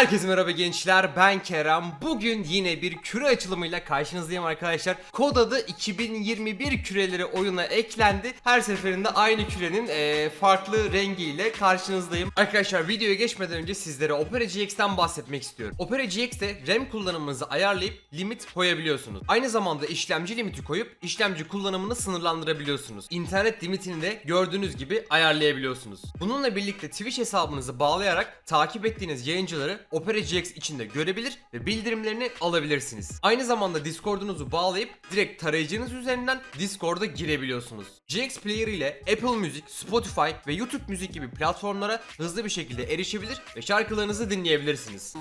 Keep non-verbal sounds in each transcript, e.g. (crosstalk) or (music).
Herkese merhaba gençler ben Kerem. Bugün yine bir küre açılımıyla karşınızdayım arkadaşlar. Kod adı 2021 küreleri oyuna eklendi. Her seferinde aynı kürenin eee, farklı rengiyle karşınızdayım. Arkadaşlar videoya geçmeden önce sizlere Opera GX'ten bahsetmek istiyorum. Opera GX'te RAM kullanımınızı ayarlayıp limit koyabiliyorsunuz. Aynı zamanda işlemci limiti koyup işlemci kullanımını sınırlandırabiliyorsunuz. İnternet limitini de gördüğünüz gibi ayarlayabiliyorsunuz. Bununla birlikte Twitch hesabınızı bağlayarak takip ettiğiniz yayıncıları Opera GX içinde görebilir ve bildirimlerini alabilirsiniz. Aynı zamanda Discord'unuzu bağlayıp direkt tarayıcınız üzerinden Discord'a girebiliyorsunuz. GX Player ile Apple Music, Spotify ve YouTube Müzik gibi platformlara hızlı bir şekilde erişebilir ve şarkılarınızı dinleyebilirsiniz.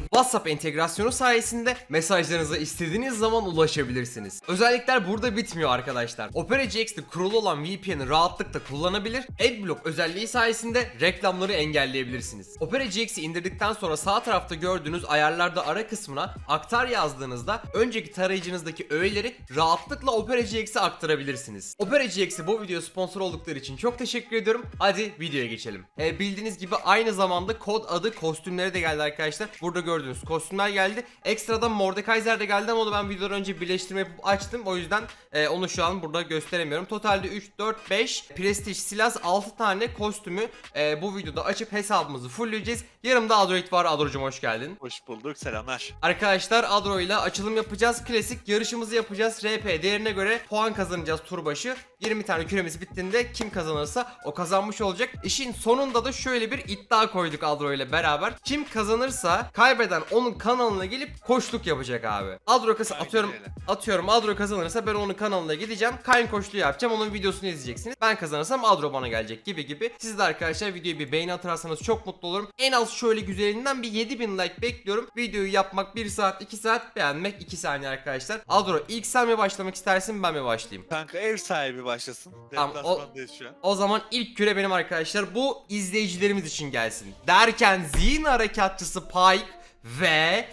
WhatsApp entegrasyonu sayesinde mesajlarınıza istediğiniz zaman ulaşabilirsiniz. Özellikler burada bitmiyor arkadaşlar. Opera GX'te kurulu olan VPN'i rahatlıkla kullanabilir, Adblock özelliği sayesinde reklamları engelleyebilirsiniz. Opera GX'i indirdikten sonra sağ tarafta gördüğünüz ayarlarda ara kısmına aktar yazdığınızda önceki tarayıcınızdaki öğeleri rahatlıkla Opera GX'e aktarabilirsiniz. Opera GX'e bu video sponsor oldukları için çok teşekkür ediyorum. Hadi videoya geçelim. Ee, bildiğiniz gibi aynı zamanda kod adı kostümleri de geldi arkadaşlar. Burada gördüğünüz kostümler geldi. Ekstradan Mordekaiser de geldi ama onu ben videodan önce birleştirme yapıp açtım. O yüzden e, onu şu an burada gösteremiyorum. Totalde 3, 4, 5 Prestige Silas 6 tane kostümü e, bu videoda açıp hesabımızı languages Yanımda Adroid var. Adro'cum hoş geldin. Hoş bulduk selamlar. Arkadaşlar Adro ile açılım yapacağız. Klasik yarışımızı yapacağız. RP değerine göre puan kazanacağız tur başı. 20 tane küremiz bittiğinde kim kazanırsa o kazanmış olacak. İşin sonunda da şöyle bir iddia koyduk Adro ile beraber. Kim kazanırsa kaybeden onun kanalına gelip koşluk yapacak abi. Adro Aynen atıyorum öyle. atıyorum Adro kazanırsa ben onun kanalına gideceğim. Kayn koşluğu yapacağım. Onun videosunu izleyeceksiniz. Ben kazanırsam Adro bana gelecek gibi gibi. Siz de arkadaşlar videoyu bir beğeni atarsanız çok mutlu olurum. En az şöyle güzelinden bir 7000 like bekliyorum. Videoyu yapmak 1 saat 2 saat beğenmek 2 saniye arkadaşlar. Adro ilk sen mi başlamak istersin ben mi başlayayım? Kanka ev sahibi başlasın. Tamam, o- Deplasmandayız şu an. O zaman ilk küre benim arkadaşlar. Bu izleyicilerimiz için gelsin. Derken zihin harekatçısı Pike ve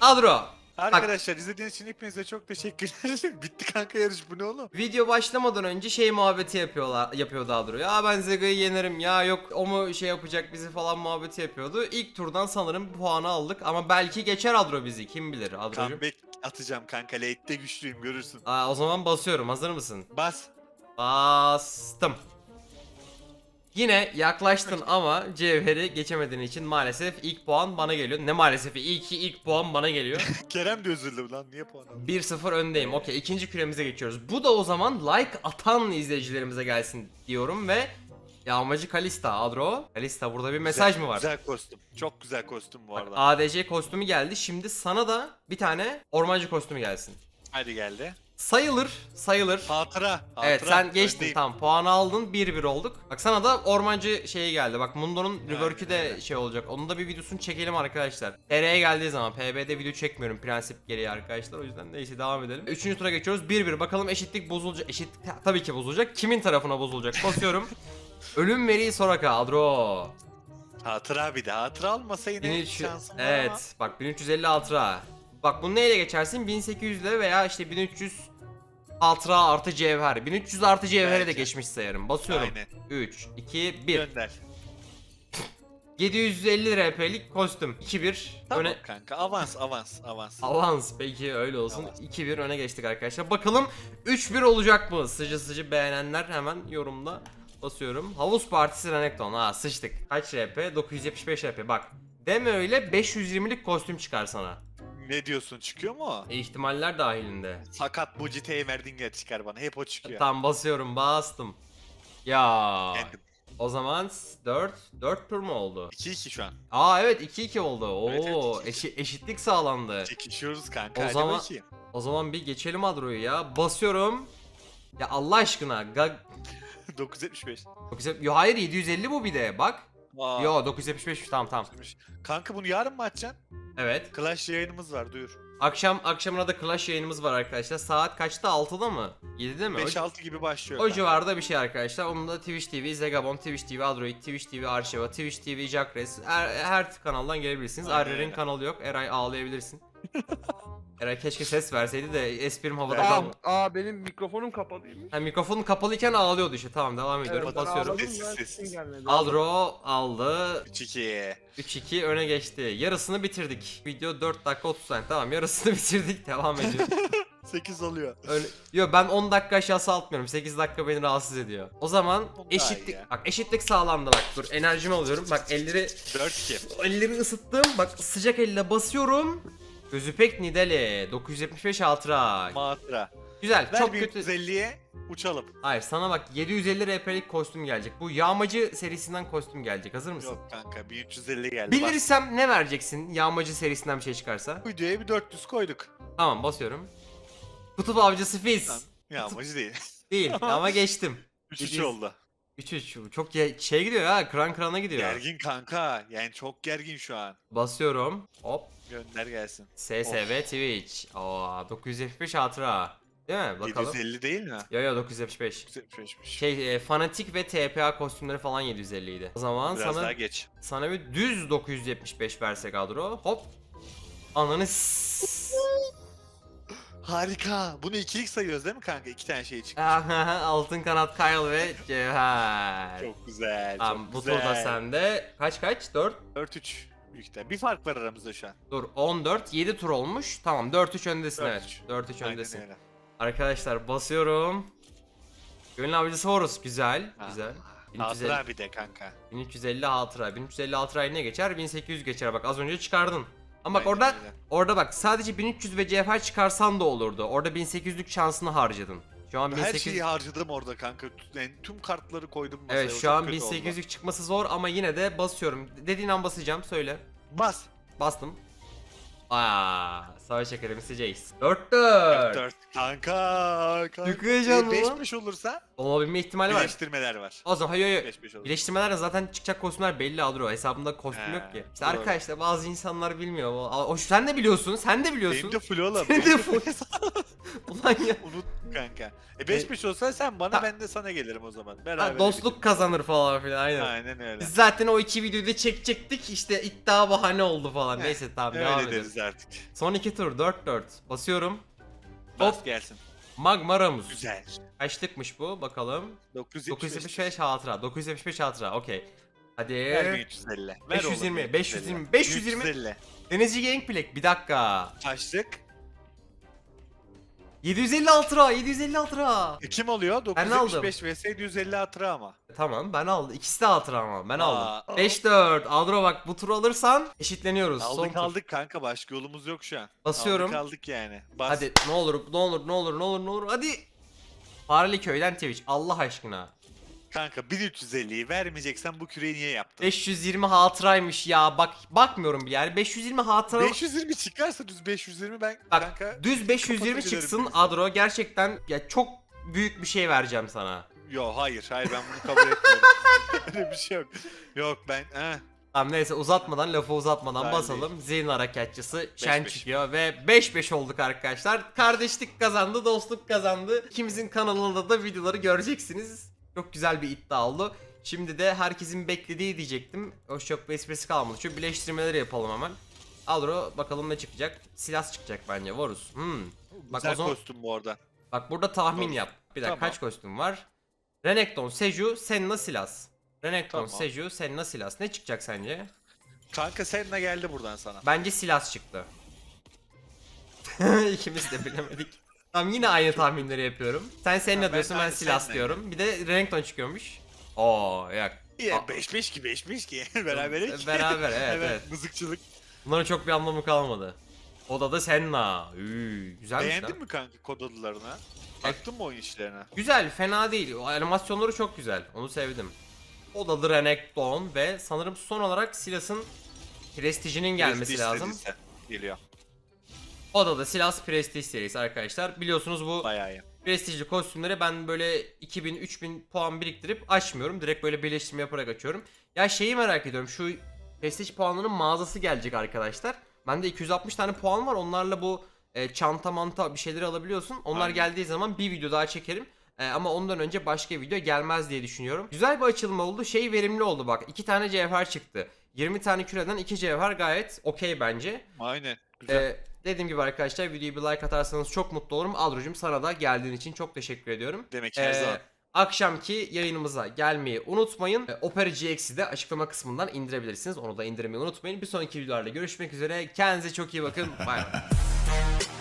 Adro. Arkadaşlar izlediğiniz için hepinize çok teşekkürler. (laughs) Bitti kanka yarış bu ne oğlum? Video başlamadan önce şey muhabbeti yapıyorlar yapıyordu Adro. Ya ben Zega'yı yenerim ya yok o mu şey yapacak bizi falan muhabbeti yapıyordu. İlk turdan sanırım puanı aldık ama belki geçer Adro bizi kim bilir Adro'cum. Comeback atacağım kanka. Late'de güçlüyüm görürsün. Aa, o zaman basıyorum hazır mısın? Bas. Bastım. Yine yaklaştın ama cevheri geçemediğin için maalesef ilk puan bana geliyor. Ne maalesef iyi ki ilk puan bana geliyor. (laughs) Kerem de üzüldü lan niye puan aldın? 1-0 öndeyim. Okey ikinci küremize geçiyoruz. Bu da o zaman like atan izleyicilerimize gelsin diyorum ve Yağmacı Kalista Adro. Kalista burada bir mesaj Güzel- mı var? Güzel kostüm. Çok güzel kostüm bu Bak, arada. ADC kostümü geldi. Şimdi sana da bir tane ormancı kostümü gelsin. Hadi geldi. Sayılır, sayılır. Hatıra. hatıra. Evet sen geçtin Öndeyim. tamam puanı aldın 1-1 olduk. Bak sana da ormancı şeyi geldi. Bak Mundo'nun rework'ü de aynen. şey olacak. Onun da bir videosunu çekelim arkadaşlar. TR'ye geldiği zaman PB'de video çekmiyorum prensip gereği arkadaşlar. O yüzden neyse devam edelim. Üçüncü tura geçiyoruz. 1-1 bakalım eşitlik bozulacak. Eşitlik ha, tabii ki bozulacak. Kimin tarafına bozulacak? Basıyorum. (laughs) Ölüm Meri Soraka Adro. Hatıra bir de. Hatıra almasa yine 1300 şansım var ama. Evet bak 1350 hatıra. Bak bunu neyle geçersin? 1800 ile veya işte 1300 hatıra artı cevher. 1300 artı cevhere de geçmiş sayarım. Basıyorum. Aynen. 3, 2, 1. Gönder. 750 RP'lik kostüm. 2-1 Tamam öne... kanka avans avans avans. Avans peki öyle olsun. Avans. 2-1 öne geçtik arkadaşlar. Bakalım 3-1 olacak mı? Sıcı sıcı beğenenler hemen yorumda basıyorum. Havuz Partisi Renekton. Ha sıçtık. Kaç RP? 975 RP. Bak. Deme öyle 520'lik kostüm çıkar sana. Ne diyorsun çıkıyor mu o? E, ihtimaller dahilinde. Sakat bu GT'ye Merdinger çıkar bana. Hep o çıkıyor. Tam basıyorum bastım. Ya Kendim. o zaman 4 4 tur mu oldu? 2-2 şu an. Aa evet 2-2 oldu. Oo Evet, evet, 2-2. eşi- eşitlik sağlandı. Çekişiyoruz kanka. O hadi zaman- bakayım. O zaman bir geçelim Adro'yu ya. Basıyorum. Ya Allah aşkına. Ga (laughs) 975. 900 Yo hayır 750 bu bir de bak. Aa, Yo 975 tamam tamam. Kanka bunu yarın mı açacaksın? Evet. Clash yayınımız var duyur. Akşam akşamına da Clash yayınımız var arkadaşlar. Saat kaçta? 6'da mı? 7'de mi? O- 5-6 gibi başlıyor. O civarda bir şey arkadaşlar. Onun da Twitch TV, Zegabon, Twitch TV, Android, Twitch TV, Arşiva, Twitch TV, Jackres. Her, her kanaldan gelebilirsiniz. Öyle. kanalı yok. Eray ağlayabilirsin. (laughs) Era keşke ses verseydi de esprim havada. Aa, kalmadı. aa benim mikrofonum kapalıymış. Ha, mikrofonun kapalıyken ağlıyordu işte. Tamam devam ediyorum. Evet, ben Basıyorum. ağladım, Sessiz, sessiz. gelmedi. Aldro aldı. 3-2. 3-2 öne geçti. Yarısını bitirdik. Video 4 dakika 30 saniye. Tamam yarısını (laughs) bitirdik. Devam ediyor. 8 (laughs) oluyor. Öyle... Yo ben 10 dakika aşağısı atmıyorum. 8 dakika beni rahatsız ediyor. O zaman eşitlik. ya. Bak eşitlik sağlandı bak. Dur enerjimi alıyorum. Bak elleri 4-2. ellerimi ısıttım. Bak sıcak elle basıyorum. Gözü pek nidele. 975 hatıra. Matra. Güzel. Ver çok kötü. 350'ye uçalım. Hayır sana bak 750 RP'lik kostüm gelecek. Bu yağmacı serisinden kostüm gelecek. Hazır mısın? Yok kanka 1350 geldi. Bilirsem ne vereceksin yağmacı serisinden bir şey çıkarsa? Videoya bir 400 koyduk. Tamam basıyorum. Kutup avcısı Fizz. Tamam. Ya amacı değil. Değil (laughs) ama geçtim. 3-3 Yediz. oldu. 3-3 çok ye- şey gidiyor ha kran krana gidiyor. Gergin kanka. Yani çok gergin şu an. Basıyorum. Hop. Gönder gelsin. SSV Twitch. Aa 975 hatıra. Değil mi? Bakalım. 750 değil mi? Yo yo 975. 775'miş. Şey e, fanatik ve TPA kostümleri falan 750 idi. O zaman Biraz sana daha geç. sana bir düz 975 versek Adro. Hop. Ananı s- Harika. Bunu ikilik sayıyoruz değil mi kanka? İki tane şey çıktı. Altın kanat Kyle ve Cevher. Çok güzel. Tamam çok bu güzel. turda sende kaç kaç? 4? 4-3. Büyük ihtimal. Bir fark var aramızda şu an. Dur 14 7 tur olmuş. Tamam 4-3 öndesin 4-3. evet. 4-3 Aynen öndesin. öyle. Arkadaşlar basıyorum. Gönül avcısı Horus güzel. Ha. Güzel. 1350, Hatıra bir de kanka. 1350 hatıra. 1350 hatıra ne geçer? 1800 geçer. Bak az önce çıkardın. Ama bak Aynen orada öyle. orada bak sadece 1300 ve cevher çıkarsan da olurdu. Orada 1800'lük şansını harcadın. Şu an Her 1800 şeyi harcadım orada kanka. Yani tüm kartları koydum masaya. Evet şu an kötü oldu. 1800'lük çıkması zor ama yine de basıyorum. Dediğin an basacağım söyle. Bas. Bastım. Aa, savaş şekerimiz Jace. 4-4. 4 Kanka. kanka. Çok heyecanlı lan. 5-5 olursa Olabilme ihtimali var. birleştirmeler var. O zaman hayır hayır. 5-5 olur. Zaten çıkacak kostümler belli Adro. Hesabında kostüm He, yok ki. İşte doğru. arkadaşlar bazı insanlar bilmiyor. O, o- sen de biliyorsun. Sen de biliyorsun. Benim de full oğlum. Senin de full. (laughs) Ulan ya. Unuttum kanka. E 5-5 olsa sen bana Ha. ben de sana gelirim o zaman. Ha, Beraber. dostluk kazanır falan filan aynen. Aynen öyle. Biz zaten o iki videoyu da çekecektik. İşte iddia bahane oldu falan. Heh, Neyse tamam devam Öyle edelim. deriz artık. Son iki tur 4-4. Basıyorum. Bas Hop. gelsin. Magma Ramus. Güzel. Kaçlıkmış bu bakalım. 975. 975 hatıra. 975 hatıra. Okey. Hadi. Ver 1350. Ver 520, oğlum, 520, 520. 350. Denizci Gangplank. Bir dakika. Kaçtık? 756 lira. 756 lira. E, kim oluyor? Ben aldım. 975 vs 750 hatıra ama. Tamam ben aldım. İkisi de hatıra ama ben Aa. aldım. 5-4. Adro bak bu turu alırsan eşitleniyoruz. Son Aldık tur. aldık kanka başka yolumuz yok şu an. Basıyorum. Aldık aldık yani. Bas. Hadi ne olur ne olur ne olur ne olur ne olur hadi. Fareli köyden Twitch Allah aşkına. Kanka 1350'yi vermeyeceksen bu küreyi niye yaptın? 520 hatıraymış ya bak bakmıyorum bile yani 520 hatıra 520 çıkarsa düz 520 ben bak kanka düz 520 kapatabilirim çıksın diyorsun. Adro gerçekten ya çok büyük bir şey vereceğim sana. Yo hayır hayır ben bunu kabul etmiyorum. (laughs) Öyle bir şey yok. Yok ben eh. Tamam neyse uzatmadan lafı uzatmadan Daha basalım. Zihin harekatçısı Şen 5-5. çıkıyor ve 5-5 olduk arkadaşlar. Kardeşlik kazandı, dostluk kazandı. İkimizin kanalında da videoları göreceksiniz. Çok güzel bir iddia oldu. Şimdi de herkesin beklediği diyecektim. O çok bir esprisi kalmadı. Şu birleştirmeleri yapalım hemen. Adro bakalım ne çıkacak. Silas çıkacak bence. Varus. Hmm. Bak Güzel o zaman kostüm bu arada. bak burada tahmin Doğru. yap. Bir dakika Tamam. kaç kostüm var? Renekton, Seju, Senna, Silas. Renekton, Tamam. Seju, Senna, Silas. Ne çıkacak sence? Kanka Senna geldi buradan sana. Bence Silas çıktı. (laughs) İkimiz de bilemedik. Tamam yine aynı tahminleri yapıyorum. Sen sen Ha, ne ben diyorsun de ben aynı Silas Senna diyorum. Bir de Renekton çıkıyormuş. Oo yak. İyi Aa. 5-5 ki 5-5 ki. (laughs) Beraber. Beraber, (laughs) evet, evet. Mızıkçılık. Bunların çok bir anlamı kalmadı. Odada Senna. Üü, güzelmiş Beğendin lan. mi kanka kod adılarına? Baktın mı oyun işlerine? Güzel, fena değil. O animasyonları çok güzel. Onu sevdim. Odalı Renekton ve sanırım son olarak Silas'ın prestijinin gelmesi Prestige lazım. serisi Geliyor. Odada Silas Prestige serisi arkadaşlar. Biliyorsunuz bu Bayağı iyi. prestijli kostümleri ben böyle 2000-3000 puan biriktirip açmıyorum. Direkt böyle birleştirme yaparak açıyorum. Ya şeyi merak ediyorum. Şu prestij puanlarının mağazası gelecek arkadaşlar. Bende 260 tane puan var. Onlarla bu e, çanta manta bir şeyleri alabiliyorsun. Onlar Aynen. geldiği zaman bir video daha çekerim. E, ama ondan önce başka video gelmez diye düşünüyorum. Güzel bir açılma oldu. Şey verimli oldu bak. iki tane cevher çıktı. 20 tane küreden 2 cevher gayet okey bence. Aynen. Güzel. Ee, dediğim gibi arkadaşlar videoyu bir like atarsanız çok mutlu olurum. Adro'cum sana da geldiğin için çok teşekkür ediyorum. Demek her Ee, zaman. akşamki yayınımıza gelmeyi unutmayın. Ee, Opera GX'i de açıklama kısmından indirebilirsiniz. Onu da indirmeyi unutmayın. Bir sonraki videolarda görüşmek üzere. Kendinize çok iyi bakın. Bay bay. (laughs)